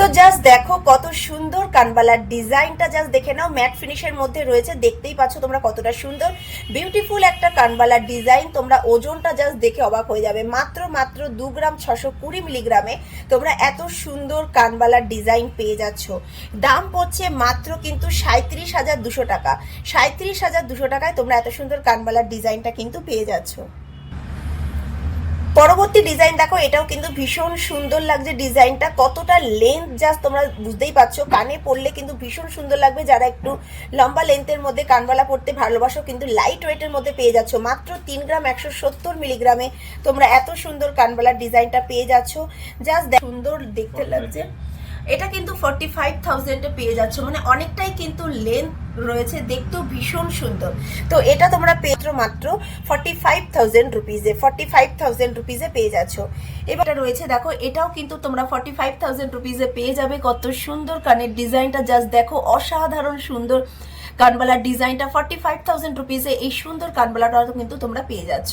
তো জাস্ট দেখো কত সুন্দর কানবালার ডিজাইনটা জাস্ট দেখে নাও। ম্যাট ফিনিশের মধ্যে রয়েছে, দেখতেই পাচ্ছ তোমরা কতটা সুন্দর। বিউটিফুল একটা কানবালার ডিজাইন, তোমরা ওজনটা জাস্ট দেখে অবাক হয়ে যাবে। মাত্র মাত্র দু গ্রাম ছশো কুড়ি মিলিগ্রামে তোমরা এত সুন্দর কানবালার ডিজাইন পেয়ে যাচ্ছ। দাম পড়ছে মাত্র কিন্তু সাঁত্রিশ হাজার দুশো টাকা। সাঁত্রিশ হাজার দুশো টাকায় তোমরা এত সুন্দর কানবালার ডিজাইনটা কিন্তু পেয়ে যাচ্ছ। পরবর্তী ডিজাইন দেখো এটাও কিন্তু ভীষণ সুন্দর লাগছে ডিজাইনটা কতটা লেন্থ জাস্ট তোমরা বুঝতেই পারছ কানে পড়লে কিন্তু ভীষণ সুন্দর লাগবে। যারা একটু লম্বা লেন্থের মধ্যে কানবালা পড়তে ভালোবাসো কিন্তু লাইট ওয়েটের মধ্যে পেয়ে যাচ্ছ। মাত্র তিন গ্রাম একশো সত্তর মিলিগ্রামে তোমরা এত সুন্দর কানবালার ডিজাইনটা পেয়ে যাচ্ছ। জাস্ট সুন্দর দেখতে লাগছে। এটা কিন্তু ফর্টি ফাইভ থাউজেন্ডে পেয়ে যাচ্ছ মানে অনেকটাই কিন্তু লেন্থ রয়েছে, দেখতেও ভীষণ সুন্দর। তো এটা তোমরা পেয়েছ মাত্র ফর্টি ফাইভ থাউজেন্ড রুপিজে ফর্টি ফাইভ থাউজেন্ড রুপিজে পেয়ে যাচ্ছ। এবার রয়েছে, দেখো, এটাও কিন্তু তোমরা ফর্টি ফাইভ থাউজেন্ড রুপিজে পেয়ে যাবে। কত সুন্দর কানের ডিজাইনটা জাস্ট দেখো, অসাধারণ সুন্দর কানবালার ডিজাইনটা ফর্টি ফাইভ থাউজেন্ড রুপিজে এই সুন্দর কানবালাটা কিন্তু তোমরা পেয়ে যাচ্ছ।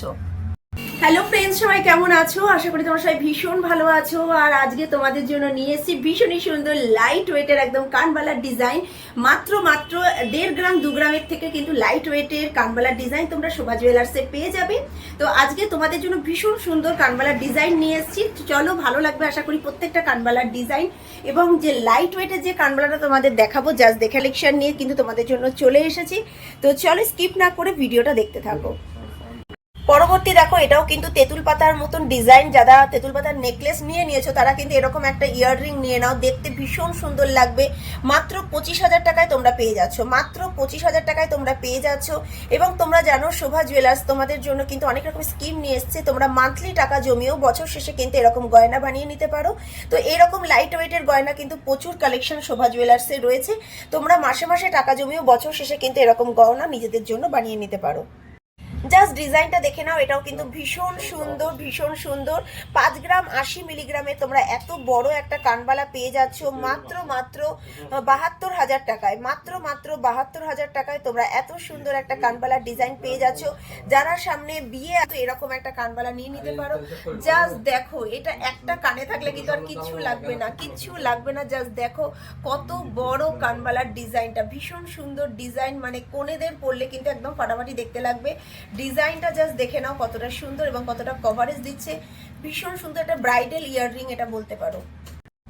হ্যালো ফ্রেন্ডস সবাই কেমন আছো? আশা করি তোমরা সবাই ভীষণ ভালো আছো। আর আজকে তোমাদের জন্য নিয়ে এসেছি ভীষণই সুন্দর লাইট ওয়েটের একদম কানবালার ডিজাইন মাত্র মাত্র দেড় গ্রাম, দু গ্রামের থেকে কিন্তু লাইট ওয়েটের কানবালার ডিজাইন তোমরা শোভা জুয়েলার্সে পেয়ে যাবে। তো আজকে তোমাদের জন্য ভীষণ সুন্দর কানবালার ডিজাইন নিয়ে এসেছি। চলো, ভালো লাগবে আশা করি প্রত্যেকটা কানবালার ডিজাইন এবং যে লাইট ওয়েটের যে কানবালাটা তোমাদের দেখাবো জাস্ট দেখে কালেকশন নিয়ে কিন্তু তোমাদের জন্য চলে এসেছি। তো চলো স্কিপ না করে ভিডিওটা দেখতে থাকো। পরবর্তী দেখো, এটাও কিন্তু তেঁতুল পাতার মতন ডিজাইন যারা তেঁতুল পাতার নেকলেস নিয়ে নিয়েছো, তারা কিন্তু এরকম একটা ইয়াররিং নিয়ে নাও, দেখতে ভীষণ সুন্দর লাগবে। মাত্র পঁচিশ হাজার টাকায় তোমরা পেয়ে যাচ্ছ, মাত্র পঁচিশ হাজার টাকায় তোমরা পেয়ে যাচ্ছ। এবং তোমরা জানো, শোভা জুয়েলার্স তোমাদের জন্য কিন্তু অনেক রকম স্কিম নিয়ে এসছে, তোমরা মান্থলি টাকা জমিয়েও বছর শেষে কিন্তু এরকম গয়না বানিয়ে নিতে পারো। তো এরকম লাইট ওয়েটের গয়না কিন্তু প্রচুর কালেকশন শোভা জুয়েলার্সে রয়েছে। তোমরা মাসে মাসে টাকা জমিয়েও বছর শেষে কিন্তু এরকম গয়না নিজেদের জন্য বানিয়ে নিতে পারো। জাস্ট ডিজাইনটা দেখে নাও, এটাও কিন্তু ভীষণ সুন্দর ভীষণ সুন্দর। পাঁচ গ্রাম আশি মিলিগ্রামে তোমরা এত বড় একটা কানবালা পেয়ে যাচ্ছ, মাত্র মাত্র বাহাত্তর হাজার টাকায়, মাত্র মাত্র বাহাত্তর হাজার টাকায় তোমরা এত সুন্দর একটা কানবালার ডিজাইন পেয়ে যাচ্ছ। যারা সামনে বিয়ে আছে, এরকম একটা কানবালা নিয়ে নিতে পারো। জাস্ট দেখো, এটা একটা কানে থাকলে কিন্তু আর কিচ্ছু লাগবে না, কিচ্ছু লাগবে না। জাস্ট দেখো কত বড় কানবালার ডিজাইনটা ভীষণ সুন্দর ডিজাইন মানে কোনেদের পরলে কিন্তু একদম ফাটাফাটি দেখতে লাগবে। ডিজাইনটা জাস্ট দেখে নাও কতটা সুন্দর এবং কতটা কভারেজ দিচ্ছে। ভীষণ সুন্দর একটা ব্রাইডাল ইয়াররিং এটা বলতে পারো।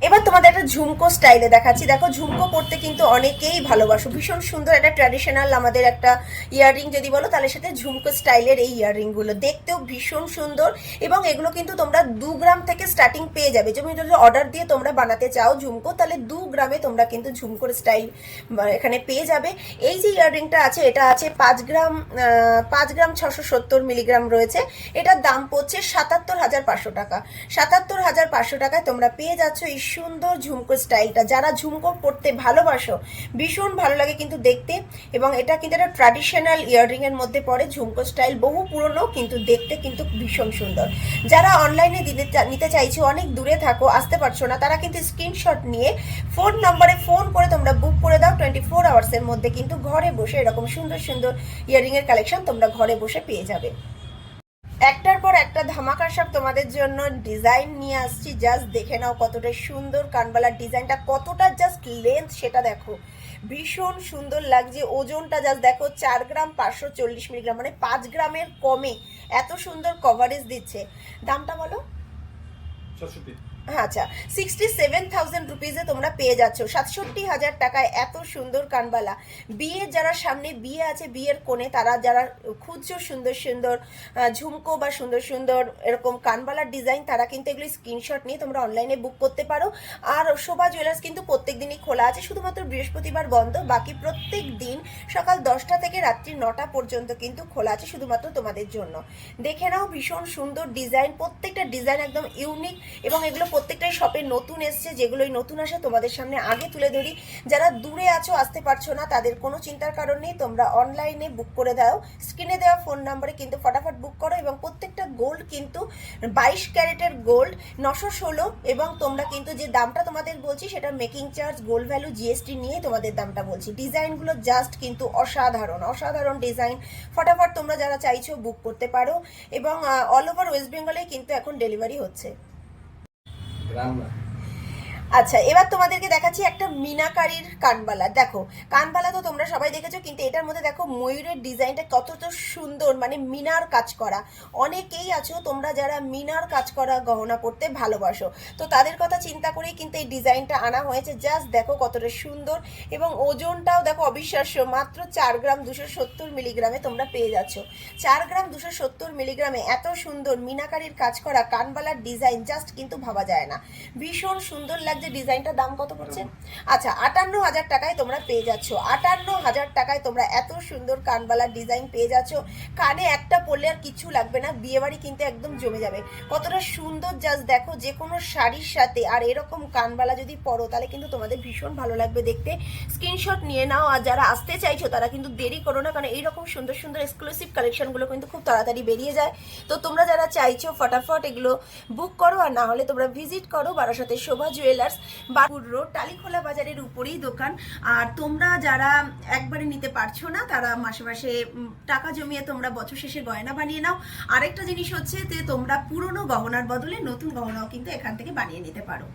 এবার তোমাদের একটা ঝুমকো স্টাইলে দেখাচ্ছি। দেখো, ঝুমকো পড়তে কিন্তু অনেকেই ভালোবাসো। ভীষণ সুন্দর একটা ট্র্যাডিশনাল আমাদের একটা ইয়াররিং যদি বলো, তাহলে সাথে ঝুমকো স্টাইলের এই ইয়াররিংগুলো। দেখতেও ভীষণ সুন্দর এবং এগুলো কিন্তু তোমরা দু গ্রাম থেকে স্টার্টিং পেয়ে যাবে। তুমি যদি অর্ডার দিয়ে তোমরা বানাতে চাও ঝুমকো, তাহলে দু গ্রামে তোমরা কিন্তু ঝুমকোর স্টাইল এখানে পেয়ে যাবে। এই যে ইয়াররিংটা আছে, এটা আছে পাঁচ গ্রাম পাঁচ গ্রাম ছশো সত্তর মিলিগ্রাম রয়েছে। এটার দাম পড়ছে সাতাত্তর হাজার পাঁচশো টাকা। সাতাত্তর হাজার পাঁচশো টাকায় তোমরা পেয়ে যাচ্ছ সুন্দর ঝুমকো স্টাইলটা। যারা ঝুমকো পড়তে ভালোবাসো, ভীষণ ভালো লাগে কিন্তু দেখতে। এবং এটা কিন্তু একটা ট্র্যাডিশনাল ইয়াররিং এর মধ্যে পড়ে। ঝুমকো স্টাইল বহু পুরনো, কিন্তু দেখতে কিন্তু ভীষণ সুন্দর। যারা অনলাইনে দিতে নিতে চাইছো, অনেক দূরে থাকো, আসতে পারছ না, তারা কিন্তু স্ক্রিনশট নিয়ে ফোন নম্বরে ফোন করে তোমরা বুক করে দাও। টোয়েন্টি ফোর আওয়ার্সের মধ্যে কিন্তু ঘরে বসে এরকম সুন্দর সুন্দর ইয়াররিং এর কালেকশন তোমরা ঘরে বসে পেয়ে যাবে। পর একটা ধামাকা সব তোমাদের জন্য ডিজাইন নিয়ে আসছি। জাস্ট দেখে নাও কতটা সুন্দর কানবালার ডিজাইনটা কতটা জাস্ট লেন্থ সেটা দেখো। ভীষণ সুন্দর লাগছে। ওজনটা জাস্ট দেখো, চার গ্রাম পাঁচশো চল্লিশ মিলিগ্রাম মানে পাঁচ গ্রামের কমে এত সুন্দর কভারেজ দিচ্ছে। দামটা বলো? আচ্ছা। সিক্সটি সেভেন থাউজেন্ড রুপিজে তোমরা পেয়ে যাচ্ছ। সাতষট্টি হাজার টাকায় এত সুন্দর কানবালা। বিয়ে যারা সামনে বিয়ে আছে, বিয়ের কোণে তারা যারা খুঁজছো সুন্দর সুন্দর ঝুমকো বা সুন্দর সুন্দর এরকম কানবালার ডিজাইন তারা কিন্তু এগুলো স্ক্রিনশট নিয়ে তোমরা অনলাইনে বুক করতে পারো। আর শোভা জুয়েলার্স কিন্তু প্রত্যেক দিনই খোলা আছে, শুধুমাত্র বৃহস্পতিবার বন্ধ। বাকি প্রত্যেক দিন সকাল দশটা থেকে রাত্রি নটা পর্যন্ত কিন্তু খোলা আছে, শুধুমাত্র তোমাদের জন্য। দেখে নাও, ভীষণ সুন্দর ডিজাইন প্রত্যেকটা ডিজাইন একদম ইউনিক এবং এগুলো প্রত্যেকটাই শপে নতুন এসছে, যেগুলোই নতুন আসে তোমাদের সামনে আগে তুলে ধরি। যারা দূরে আছো, আসতে পারছ না, তাদের কোনো চিন্তার কারণ নেই, তোমরা অনলাইনে বুক করে দাও। স্ক্রিনে দেওয়া ফোন নাম্বারে কিন্তু ফটাফট বুক করো এবং প্রত্যেকটা গোল্ড কিন্তু বাইশ ক্যারেটের গোল্ড নশো ষোলো এবং তোমরা কিন্তু যে দামটা তোমাদের বলছি, সেটা making charge gold value GST নিয়ে তোমাদের দামটা বলছি। ডিজাইনগুলো জাস্ট কিন্তু অসাধারণ অসাধারণ ডিজাইন ফটাফট তোমরা যারা চাইছো বুক করতে পারো এবং অল ওভার ওয়েস্ট বেঙ্গলে কিন্তু এখন ডেলিভারি হচ্ছে। গ্রাম না আচ্ছা এবার তোমাদেরকে দেখাচ্ছি একটা মিনাকারির কানবালা। দেখো, কানবালা তো তোমরা সবাই দেখেছ, কিন্তু এটার মধ্যে দেখো ময়ূরের ডিজাইনটা কতটা সুন্দর মানে মিনার কাজ করা। অনেকেই আছো, তোমরা যারা মিনার কাজ করা গহনা পড়তে ভালোবাসো, তো তাদের কথা চিন্তা করেই কিন্তু এই ডিজাইনটা আনা হয়েছে। জাস্ট দেখো কতটা সুন্দর, এবং ওজনটাও দেখো অবিশ্বাস্য, মাত্র চার গ্রাম দুশো সত্তর মিলিগ্রামে তোমরা পেয়ে যাচ্ছ। চার গ্রাম দুশো সত্তর মিলিগ্রামে এত সুন্দর মিনাকারির কাজ করা কানবালার ডিজাইন জাস্ট কিন্তু ভাবা যায় না। ভীষণ সুন্দর লাগছে ডিজাইনটার দাম কত পড়ছে? আচ্ছা আটান্ন হাজার টাকায় তোমরা পেয়ে যাচ্ছ। আটান্ন হাজার টাকায় তোমরা এত সুন্দর কানবালার ডিজাইন পেয়ে যাচ্ছ। কানে একটা পরলে আর কিছু লাগবে না বিয়ে বাড়ি কিন্তু একদম জমে যাবে। কতটা সুন্দর জাস্ট দেখো, যে কোনো শাড়ির সাথে আর এরকম কানবালা যদি পরো, তাহলে কিন্তু তোমাদের ভীষণ ভালো লাগবে দেখতে। স্ক্রিনশট নিয়ে নাও, আর যারা আসতে চাইছো, তারা কিন্তু দেরি করো না, কারণ এইরকম সুন্দর সুন্দর এক্সক্লুসিভ কালেকশনগুলো কিন্তু খুব তাড়াতাড়ি বেরিয়ে যায়। তো তোমরা যারা চাইছো ফটাফট এগুলো বুক করো, আর না হলে তোমরা ভিজিট করো বারাসাতে শোভা জুয়েলার্স বারপুর রোড টালিখোলা বাজারের উপরেই দোকান। আর তোমরা যারা একবারে নিতে পারছ না, তারা মাসে মাসে টাকা জমিয়ে তোমরা বছর শেষে গয়না বানিয়ে নাও। আরেকটা জিনিস হচ্ছে যে তোমরা পুরনো গহনার বদলে নতুন গহনাও কিন্তু এখান থেকে বানিয়ে নিতে পারো।